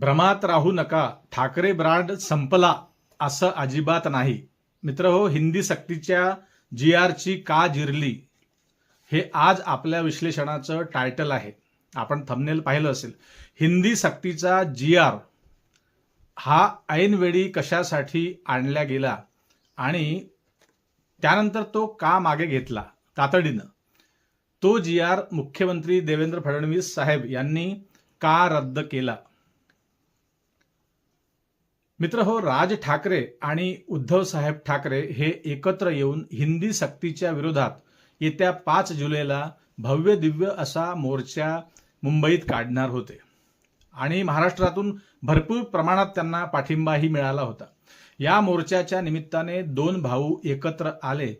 भ्रमात राहू नका. ठाकरे ब्रांड संपला असं अजिबात नाही. मित्र हो हिंदी सक्तीच्या जी आरची का जिरली? हे आज आपल्या विश्लेषणाचं टायटल आहे. आपण थंबनेल पाहिलं असेल. हिंदी सक्तीचा जी आर हा ऐनवेळी कशासाठी आणला गेला? आणि त्यानंतर तो का मागे घेतला? तातडीनं. तो जी आर मुख्यमंत्री देवेंद्र फडणवीस साहेब यांनी का रद्द केला? मित्र हो राज ठाकरे आणि उद्धव साहेब ठाकरे हे एकत्र येऊन हिंदी सक्तीच्या विरोधात येत्या पाच जुलैला भव्य दिव्य असा मोर्चा मुंबईत काढणार होते. आणि महाराष्ट्रातून भरपूर प्रमाणात त्यांना पाठिंबाही मिळाला होता. या मोर्चाच्या निमित्ताने दोन भाऊ एकत्र आले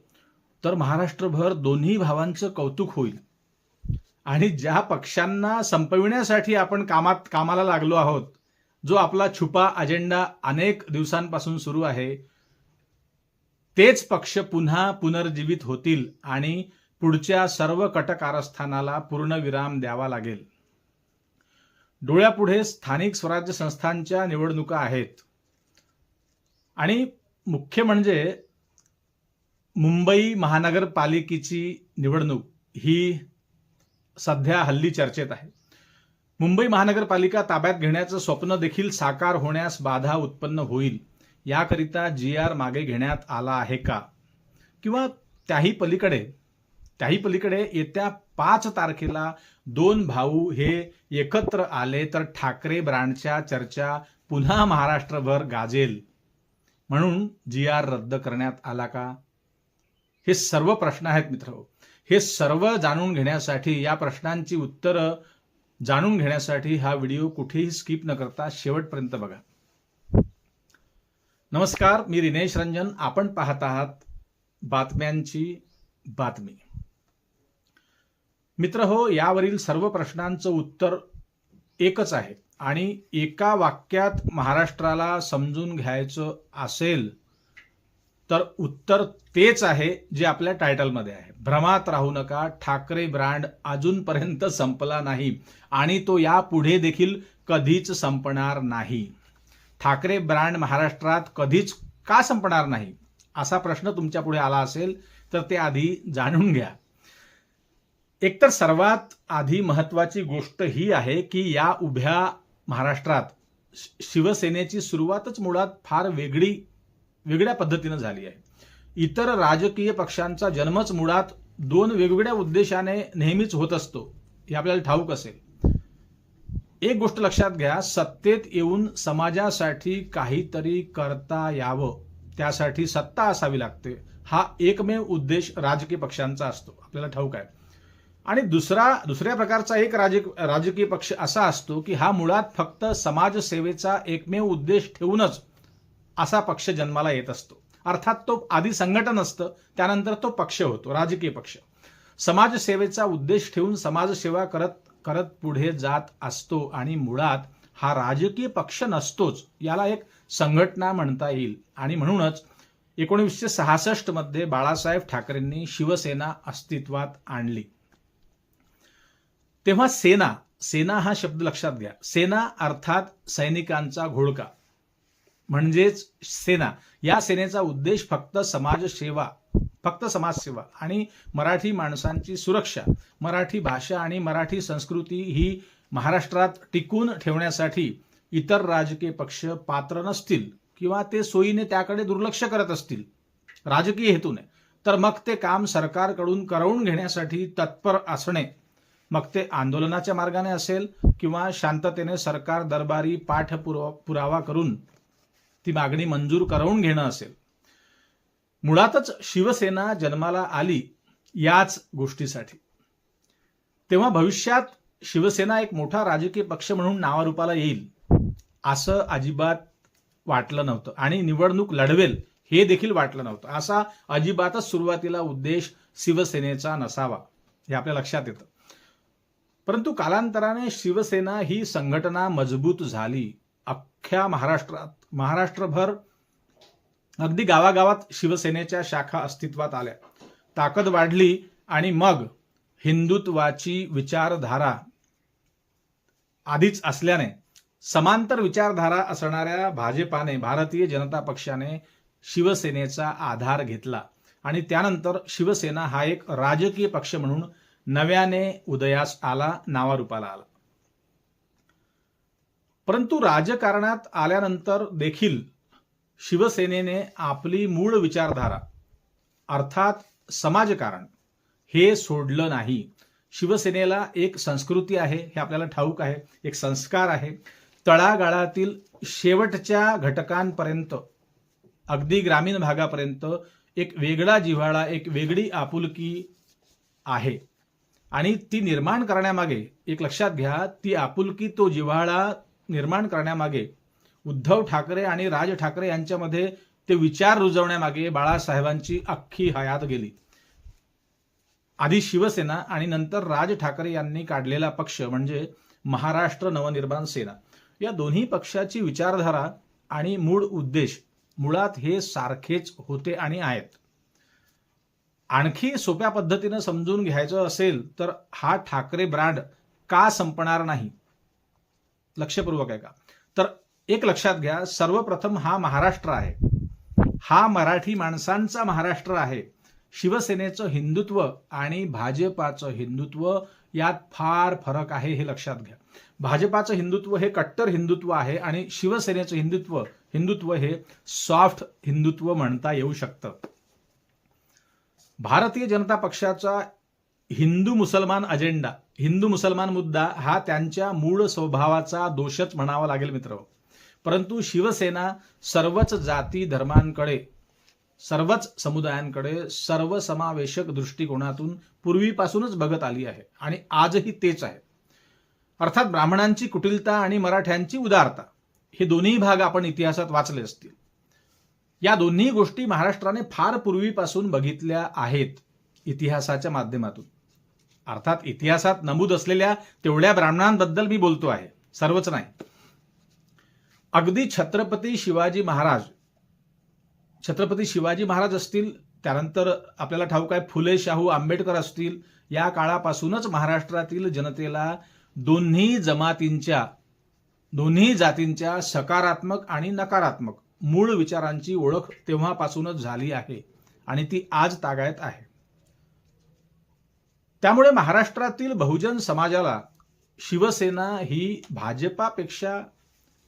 तर महाराष्ट्रभर दोन्ही भावांचं कौतुक होईल. आणि ज्या पक्षांना संपविण्यासाठी आपण कामात कामाला लागलो आहोत जो आपला छुपा अजेंडा अनेक दिवसांपासून सुरू आहे तेच पक्ष पुन्हा पुनर्जीवित होतील आणि पुढच्या सर्व कटकारस्थानाला पूर्णविराम द्यावा लागेल. डोळ्यापुढे स्थानिक स्वराज्य संस्थांच्या निवडणुका आहेत. आणि मुख्य म्हणजे मुंबई महानगरपालिकेची निवडणूक ही सध्या हल्ली चर्चेत आहे. मुंबई महानगरपालिका ताब्यात घेण्याचं स्वप्न देखील साकार होण्यास बाधा उत्पन्न होईल याकरिता जी आर मागे घेण्यात आला आहे का? किंवा त्याही पलीकडे त्याही पलीकडे येत्या पाच तारखेला दोन भाऊ हे एकत्र आले तर ठाकरे ब्रँडच्या चर्चा पुन्हा महाराष्ट्रभर गाजेल. म्हणून जी आर रद्द करण्यात आला का? हे सर्व प्रश्न आहेत मित्र. हे सर्व जाणून घेण्यासाठी या प्रश्नांची उत्तरं जाणून घेण्यासाठी हा व्हिडिओ कुठेही स्किप न करता शेवटपर्यंत बघा. नमस्कार मी रिनेश रंजन. आपण पाहत आहात बातम्यांची बातमी. मित्र हो यावरील सर्व प्रश्नांचं उत्तर एकच आहे आणि एका वाक्यात महाराष्ट्राला समजून घ्यायचं असेल तर उत्तर तेच आहे जे आपल्या टायटलमध्ये आहे. भ्रमात राहू नका ठाकरे ब्रँड अजूनपर्यंत संपला नाही आणि तो यापुढे देखील कधीच संपणार नाही. ठाकरे ब्रँड महाराष्ट्रात कधीच का संपणार नाही? असा प्रश्न तुमच्यापुढे आला असेल तर ते आधी जाणून घ्या. एकतर सर्वात आधी महत्वाची गोष्ट ही आहे की या उभ्या महाराष्ट्रात शि- शिवसेनेची सुरुवातच मुळात फार वेगळी वेगळ्या पद्धतीनं झाली आहे. इतर राजकीय पक्षांचा जन्मच मुळात दोन वेगवेगळ्या उद्देशाने नेहमीच होत असतो हे आपल्याला ठाऊक असेल. एक गोष्ट लक्षात घ्या सत्तेत येऊन समाजासाठी काहीतरी करता यावं त्यासाठी सत्ता असावी लागते. हा एकमेव उद्देश राजकीय पक्षांचा असतो आपल्याला ठाऊक आहे. आणि दुसरा दुसऱ्या प्रकारचा एक राजक राजकीय पक्ष असा असतो की हा मुळात फक्त समाजसेवेचा एकमेव उद्देश ठेवूनच असा पक्ष जन्माला येत असतो. अर्थात तो आधी संघटन असतं त्यानंतर तो पक्ष होतो राजकीय पक्ष. समाजसेवेचा उद्देश ठेवून समाजसेवा करत करत पुढे जात असतो आणि मुळात हा राजकीय पक्ष नसतोच याला एक संघटना म्हणता येईल. आणि म्हणूनच एकोणीसशे सहासष्टमध्ये बाळासाहेब ठाकरेंनी शिवसेना अस्तित्वात आणली. तेव्हा सेना सेना हा शब्द लक्षात घ्या. सेना अर्थात सैनिकांचा घोळका. म्हणजेच सेना. या सेनेचा उद्देश फक्त समाजसेवा फक्त समाजसेवा आणि मराठी माणसांची सुरक्षा. मराठी भाषा आणि मराठी संस्कृती ही महाराष्ट्रात टिकून ठेवण्यासाठी इतर राजकीय पक्ष पात्र नसतील किंवा ते सोयीने त्याकडे दुर्लक्ष करत असतील. राजकीय हेतूने. तर मग ते काम सरकारकडून करवून घेण्यासाठी तत्पर असणे. मग ते आंदोलनाच्या मार्गाने असेल किंवा शांततेने सरकार दरबारी पाठपुरावा पुरावा करून ती मागणी मंजूर करवून घेणं असेल. मुळातच शिवसेना जन्माला आली याच गोष्टीसाठी. तेव्हा भविष्यात शिवसेना एक मोठा राजकीय पक्ष म्हणून नावारूपाला येईल असं अजिबात वाटलं नव्हतं. आणि निवडणूक लढवेल हे देखील वाटलं नव्हतं. असा अजिबातच सुरुवातीला उद्देश शिवसेनेचा नसावा हे आपल्या लक्षात येतं. परंतु कालांतराने शिवसेना ही संघटना मजबूत झाली. अख्ख्या महाराष्ट्रात महाराष्ट्रभर अगदी गावागावात शिवसेनेच्या शाखा अस्तित्वात आल्या. ताकद वाढली आणि मग हिंदुत्वाची विचारधारा आधीच असल्याने समांतर विचारधारा असणाऱ्या भाजपाने भारतीय जनता पक्षाने शिवसेनेचा आधार घेतला. आणि त्यानंतर शिवसेना हा एक राजकीय पक्ष म्हणून नव्याने उदयास आला नावारूपाला आला. परंतु राजकारणात आल्यानंतर देखील शिवसेनेने आपली मूळ विचारधारा अर्थात समाजकारण हे सोडलं नाही. शिवसेनेला एक संस्कृती आहे हे आपल्याला ठाऊक आहे एक संस्कार आहे. तळागाळातील शेवटच्या घटकांपर्यंत अगदी ग्रामीण भागापर्यंत एक वेगळा जिव्हाळा एक वेगळी आपुलकी आहे. आणि ती निर्माण करण्यामागे एक लक्षात घ्या ती आपुलकी तो जिव्हाळा निर्माण करण्यामागे उद्धव ठाकरे आणि राज ठाकरे यांच्यामध्ये ते विचार रुजवण्यामागे बाळासाहेबांची अख्खी हयात गेली. आधी शिवसेना आणि नंतर राज ठाकरे यांनी काढलेला पक्ष म्हणजे महाराष्ट्र नवनिर्माण सेना. या दोन्ही पक्षाची विचारधारा आणि मूळ उद्देश मुळात हे सारखेच होते आणि आहेत. आणखी सोप्या पद्धतीनं समजून घ्यायचं असेल तर हा ठाकरे ब्रँड का संपणार नाही? लक्षपूर्वक आहे का तर एक लक्षात घ्या सर्वप्रथम हा महाराष्ट्र आहे. हा मराठी माणसांचा महाराष्ट्र आहे. शिवसेनेचं हिंदुत्व आणि भाजपाचं हिंदुत्व यात फार फरक आहे हे लक्षात घ्या. भाजपाचं हिंदुत्व हे कट्टर हिंदुत्व आहे आणि शिवसेनेचं हिंदुत्व हिंदुत्व हे सॉफ्ट हिंदुत्व म्हणता येऊ शकतं. भारतीय जनता पक्षाचा हिंदू मुसलमान अजेंडा हिंदू मुसलमान मुद्दा हा त्यांच्या मूळ स्वभावाचा दोषच म्हणावा लागेल मित्र. परंतु शिवसेना सर्वच जाती धर्मांकडे सर्वच समुदायांकडे सर्वसमावेशक दृष्टिकोनातून पूर्वीपासूनच बघत आली आहे आणि आजही तेच आहे. अर्थात ब्राह्मणांची कुटिलता आणि मराठ्यांची उदारता हे दोन्ही भाग आपण इतिहासात वाचले असतील. या दोन्ही गोष्टी महाराष्ट्राने फार पूर्वीपासून बघितल्या आहेत इतिहासाच्या माध्यमातून. अर्थात इतिहासात नमूद असलेल्या तेवढ्या ब्राह्मणांबद्दल मी बोलतो आहे. सर्वच नाही. अगदी छत्रपती शिवाजी महाराज छत्रपती शिवाजी महाराज असतील त्यानंतर आपल्याला ठाऊक आहे फुले शाहू आंबेडकर असतील या काळापासूनच महाराष्ट्रातील जनतेला दोन्ही जमातींच्या दोन्ही जातींच्या सकारात्मक आणि नकारात्मक मूळ विचारांची ओळख तेव्हापासूनच झाली आहे आणि ती आज तागायत आहे. त्यामुळे महाराष्ट्रातील बहुजन समाजाला शिवसेना ही भाजपापेक्षा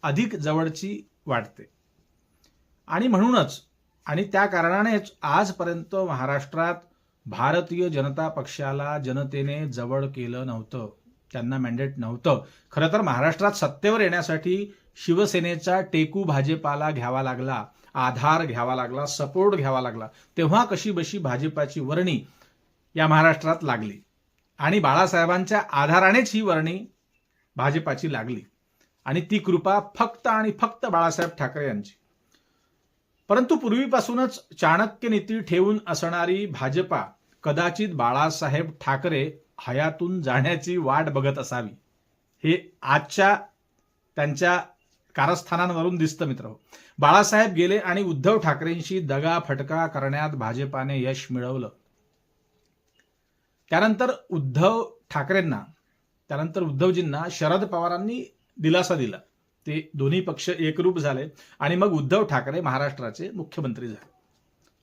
अधिक जवळची वाटते. आणि म्हणूनच आणि त्या कारणानेच आजपर्यंत महाराष्ट्रात भारतीय जनता पक्षाला जनतेने जवळ केलं नव्हतं त्यांना मॅन्डेट नव्हतं. खरं तर महाराष्ट्रात सत्तेवर येण्यासाठी शिवसेनेचा टेकू भाजपाला घ्यावा लागला आधार घ्यावा लागला सपोर्ट घ्यावा लागला. तेव्हा कशी बशी भाजपाची वर्णी या महाराष्ट्रात लागली. आणि बाळासाहेबांच्या आधारानेच ही वर्णी भाजपाची लागली. आणि ती कृपा फक्त आणि फक्त बाळासाहेब ठाकरे यांची. परंतु पूर्वीपासूनच चाणक्य नीती ठेवून असणारी भाजपा कदाचित बाळासाहेब ठाकरे हयातून जाण्याची वाट बघत असावी. हे आजच्या त्यांच्या कारस्थानांवरून दिसतं मित्र. बाळासाहेब गेले आणि उद्धव ठाकरेंशी दगा फटका करण्यात भाजपाने यश मिळवलं. त्यानंतर उद्धव ठाकरेंना त्यानंतर उद्धवजींना शरद पवारांनी दिलासा दिला. ते दोन्ही पक्ष एकरूप झाले आणि मग उद्धव ठाकरे महाराष्ट्राचे मुख्यमंत्री झाले.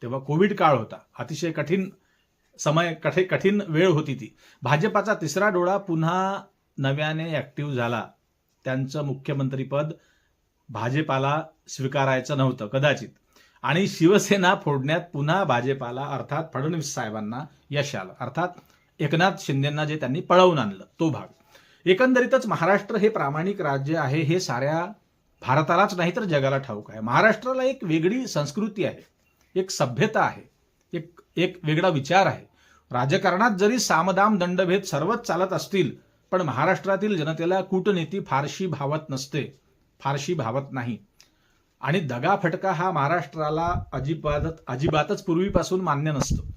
तेव्हा कोविड काळ होता. अतिशय कठीण समय कठे कठीण वेळ होती ती. भाजपाचा तिसरा डोळा पुन्हा नव्याने ऍक्टिव्ह झाला. त्यांचं मुख्यमंत्रीपद भाजपाला स्वीकारायचं नव्हतं कदाचित. आणि शिवसेना फोडण्यात पुन्हा भाजपाला अर्थात फडणवीस साहेबांना यश आलं. अर्थात एकनाथ शिंदेना जे त्यांनी पळवून आणलं तो भाग. एकंदरीतच महाराष्ट्र हे प्रामाणिक राज्य आहे हे साऱ्या भारतालाच नाही तर जगाला ठाऊक आहे. महाराष्ट्राला एक वेगळी संस्कृती आहे एक सभ्यता आहे एक एक वेगळा विचार आहे. राजकारणात जरी सामदाम दंडभेद सर्वच चालत असतील पण महाराष्ट्रातील जनतेला कूटनीती फारशी भावत नसते फारशी भावत नाही. आणि दगाफटका हा महाराष्ट्राला अजिबात अजिबातच पूर्वीपासून मान्य नसतो.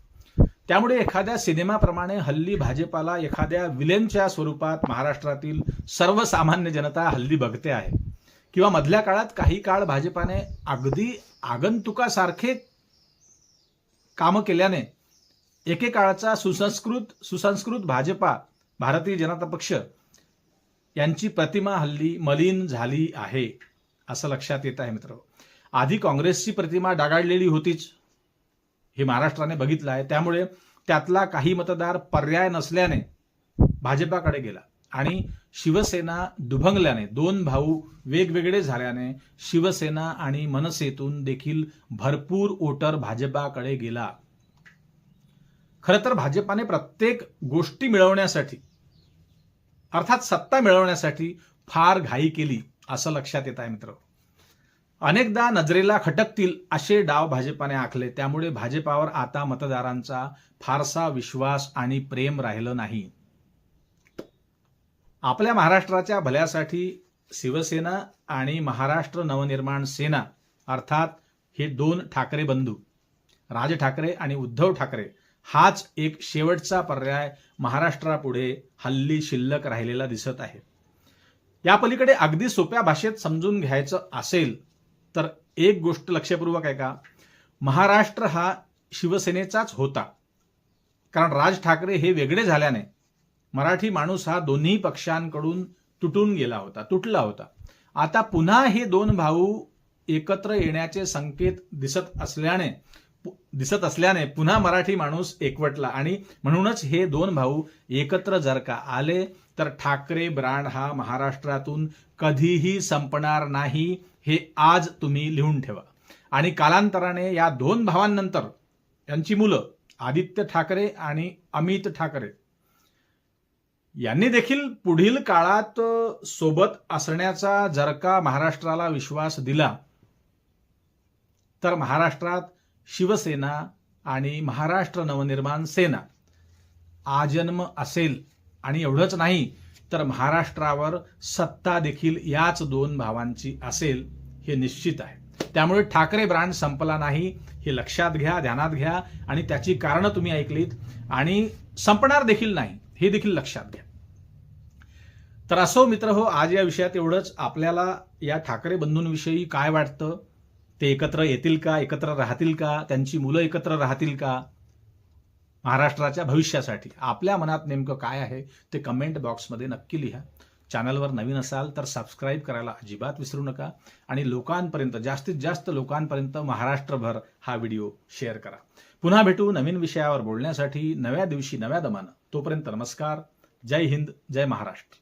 त्यामुळे एखाद्या सिनेमाप्रमाणे हल्ली भाजपाला एखाद्या विलेनच्या स्वरूपात महाराष्ट्रातील सर्वसामान्य जनता हल्ली बघते आहे. किंवा मधल्या काळात काही काळ भाजपाने अगदी आगंतुकासारखे कामं केल्याने एकेकाळचा सुसंस्कृत सुसंस्कृत भाजपा भारतीय जनता पक्ष यांची प्रतिमा हल्ली मलिन झाली आहे असं लक्षात येत आहे मित्र. आधी काँग्रेसची प्रतिमा डागाळलेली होतीच. हे महाराष्ट्राने बघितलं आहे. त्यामुळे त्यातला काही मतदार पर्याय नसल्याने भाजपाकडे गेला. आणि शिवसेना दुभंगल्याने दोन भाऊ वेगवेगळे झाल्याने शिवसेना आणि मनसेतून देखील भरपूर वोटर भाजपाकडे गेला. खरं तर भाजपाने प्रत्येक गोष्टी मिळवण्यासाठी अर्थात सत्ता मिळवण्यासाठी फार घाई केली असं लक्षात येत आहे मित्र. अनेकदा नजरेला खटकतील असे डाव भाजपाने आखले. त्यामुळे भाजपावर आता मतदारांचा फारसा विश्वास आणि प्रेम राहिलं नाही. आपल्या महाराष्ट्राच्या भल्यासाठी शिवसेना आणि महाराष्ट्र नवनिर्माण सेना अर्थात हे दोन ठाकरे बंधू राज ठाकरे आणि उद्धव ठाकरे हाच एक शेवटचा पर्याय महाराष्ट्रापुढे हल्ली शिल्लक राहिलेला दिसत आहे. या पलीकडे अगदी सोप्या भाषेत समजून घ्यायचं असेल तर एक गोष्ट लक्षपूर्वक आहे का महाराष्ट्र हा शिवसेनेचाच होता. कारण राज ठाकरे हे वेगळे झाल्याने मराठी माणूस हा दोन्ही पक्षांकडून तुटून गेला होता तुटला होता. आता पुन्हा हे दोन भाऊ एकत्र येण्याचे संकेत दिसत असल्याने दिसत असल्याने पुन्हा मराठी माणूस एकवटला आणि म्हणूनच हे दोन भाऊ एकत्र जर का आले तर ठाकरे ब्रांड हा महाराष्ट्रातून कधीही संपणार नाही. हे आज तुम्ही लिहून ठेवा. आणि कालांतराने या दोन भावांनंतर यांची मुलं आदित्य ठाकरे आणि अमित ठाकरे यांनी देखील पुढील काळात सोबत असण्याचा जर का महाराष्ट्राला विश्वास दिला तर महाराष्ट्रात शिवसेना आणि महाराष्ट्र नवनिर्माण सेना आजन्म असेल आणि एवढंच नाही तर महाराष्ट्रावर सत्ता देखील याच दोन भावांची असेल हे निश्चित आहे. त्यामुळे ठाकरे ब्रँड संपला नाही हे लक्षात घ्या ध्यानात घ्या आणि त्याची कारणं तुम्ही ऐकलीत आणि संपणार देखील नाही हे देखील लक्षात घ्या. तर असो मित्र हो आज या विषयात एवढंच. आपल्याला या ठाकरे बंधूंविषयी काय वाटतं? ते एकत्र येतील का? एकत्र राहतील का? त्यांची मुलं एकत्र राहतील का? महाराष्ट्राच्या भविष्यासाठी. आपल्या मनात नेमकं काय आहे ते कमेंट बॉक्समध्ये नक्की लिहा. चॅनलवर नवीन असाल तर सबस्क्राईब करायला अजिबात विसरू नका आणि लोकांपर्यंत जास्तीत जास्त लोकांपर्यंत महाराष्ट्रभर हा व्हिडिओ शेअर करा. पुन्हा भेटू नवीन विषयावर बोलण्यासाठी नव्या दिवशी नव्या दमानं. तोपर्यंत नमस्कार. जय हिंद जय महाराष्ट्र.